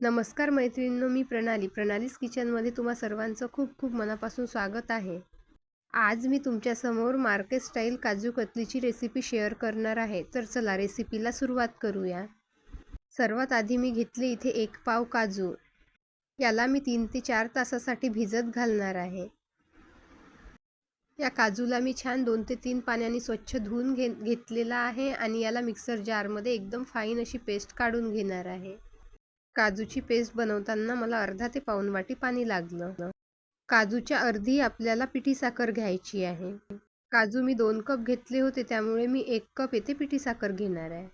नमस्कार मैत्रिणींनो मी प्रणाली. प्रणालीस किचनमध्ये तुम्हा सर्वांचं खूप खूप मनापासून स्वागत आहे. आज मी तुमच्यासमोर मार्केट स्टाईल काजू कतलीची रेसिपी शेअर करणार आहे. तर चला रेसिपीला सुरुवात करूया. सर्वात आधी मी घेतले इथे एक पाव काजू. याला मी तीन ते चार तासासाठी भिजत घालणार आहे. या काजूला मी छान दोन ते तीन पाण्याने स्वच्छ धुवून घे घेतलेला आहे आणि याला मिक्सर जारमध्ये एकदम फाईन अशी पेस्ट काढून घेणार आहे. काजूची पेस्ट बनवताना मला अर्धा ते पाऊन वाटी पाणी लागलं. काजूच्या अर्धी आपल्याला पिठी साखर घ्यायची आहे. काजू मी दोन कप घेतले होते त्यामुळे मी एक कप येथे पिठी साखर घेणार आहे.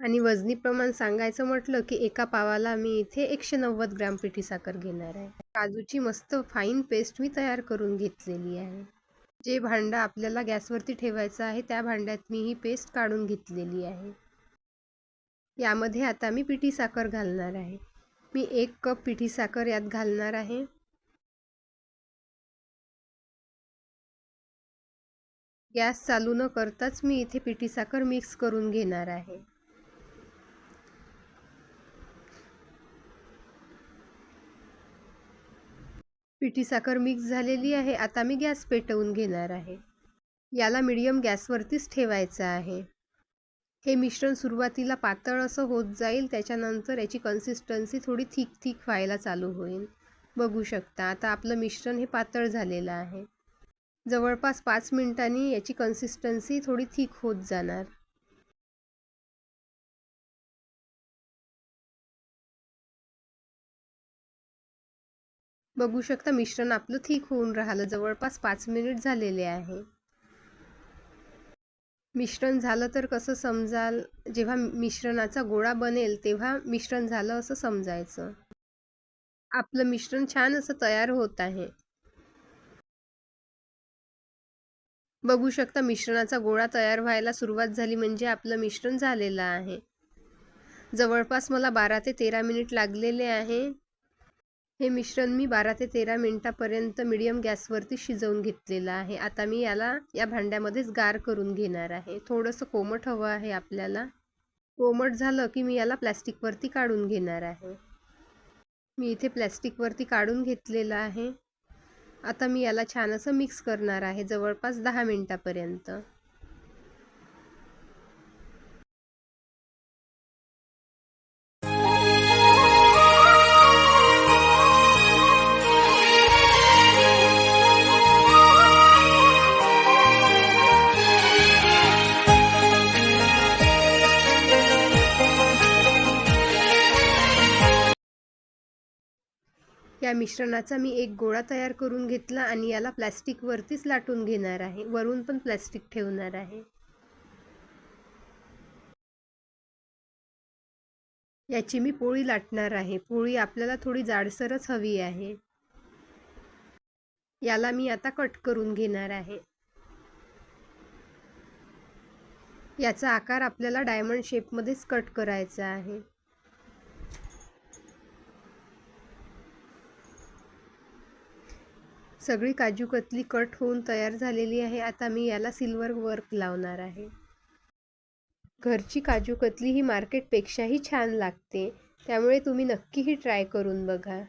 आणि वजनी प्रमाण सांगायचं म्हटलं की एका पावाला मी इथे एकशे नव्वद ग्राम पिठी साखर घेणार आहे. काजूची मस्त फाईन पेस्ट मी तयार करून घेतलेली आहे. जे भांडं आपल्याला गॅसवरती ठेवायचं आहे त्या भांड्यात मी ही पेस्ट काढून घेतलेली आहे. यामध्ये आता मी पिठी साखर घालणार आहे. मी एक कप पिठी साखर यात घालणार आहे. गॅस चालू न करताच मी इथे पिठी साखर मिक्स करून घेणार आहे. पिठी साखर मिक्स झालेली आहे. आता मी गॅस पेटवून घेणार आहे. याला मीडियम गॅसवरतीच ठेवायचं आहे. हे मिश्रण सुरुवातीला पातळ असं होत जाईल त्याच्यानंतर याची कन्सिस्टन्सी थोडी थिक थिक व्हायला चालू होईल. बघू शकता आता आपलं मिश्रण हे पातळ झालेलं आहे. जवळपास पाच मिनिटांनी याची कन्सिस्टन्सी थोडी थिक होत जाणार. बघू शकता मिश्रण आपलं थिक होऊन राहिलं. जवळपास पाच मिनिट झालेले आहे. मिश्रण झालं तर कसं समजाल? जेव्हा मिश्रणाचा गोळा बनेल तेव्हा मिश्रण झालं असं समजायचं. आपलं मिश्रण छान असं तयार होत आहे. बघू शकता मिश्रणाचा गोळा तयार व्हायला सुरुवात झाली म्हणजे आपलं मिश्रण झालेलं आहे. जवळपास मला बारा ते तेरा मिनिट लागलेले आहे. हे मिश्रण मी बारा ते तेरा मिनटापर्यंत मीडियम गॅसवरती शिजवून घेतलेलं आहे. आता मी याला या भांड्यामध्येच गार करून घेणार आहे. थोडंसं कोमट हवं आहे आपल्याला. कोमट झालं की मी याला प्लॅस्टिकवरती काढून घेणार आहे. मी इथे प्लॅस्टिकवरती काढून घेतलेलं आहे. आता मी याला छान असं मिक्स करणार आहे जवळपास दहा मिनटापर्यंत. या मिश्रणाचा मी एक गोळा तयार करून घेतला आणि याला प्लॅस्टिकवरतीच लाटून घेणार आहे. वरून पण प्लॅस्टिक ठेवणार आहे. याची मी पोळी लाटणार आहे. पोळी आपल्याला थोडी जाडसरच हवी आहे. याला मी आता कट करून घेणार आहे. याचा आकार आपल्याला डायमंड शेपमध्येच कट करायचा आहे. सगळी काजू कतली कट होऊन तयार झालेली आहे. आता मी याला सिल्वर वर्क लावणार आहे. घरची काजू कतली ही मार्केटपेक्षाही छान लागते. त्यामुळे तुम्ही नक्कीही ट्राय करून बघा.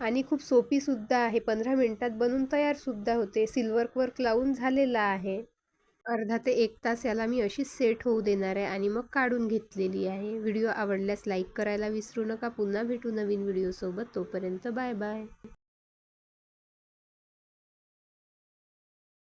आणि खूप सोपीसुद्धा आहे. पंधरा मिनटात बनून तयारसुद्धा होते. सिल्वर वर्क लावून झालेला आहे. अर्धा ते एक तास याला मी अशीच सेट होऊ देणार आहे आणि मग काढून घेतलेली आहे. व्हिडिओ आवडल्यास लाईक करायला विसरू नका. पुन्हा भेटू नवीन व्हिडिओसोबत. तोपर्यंत बाय बाय.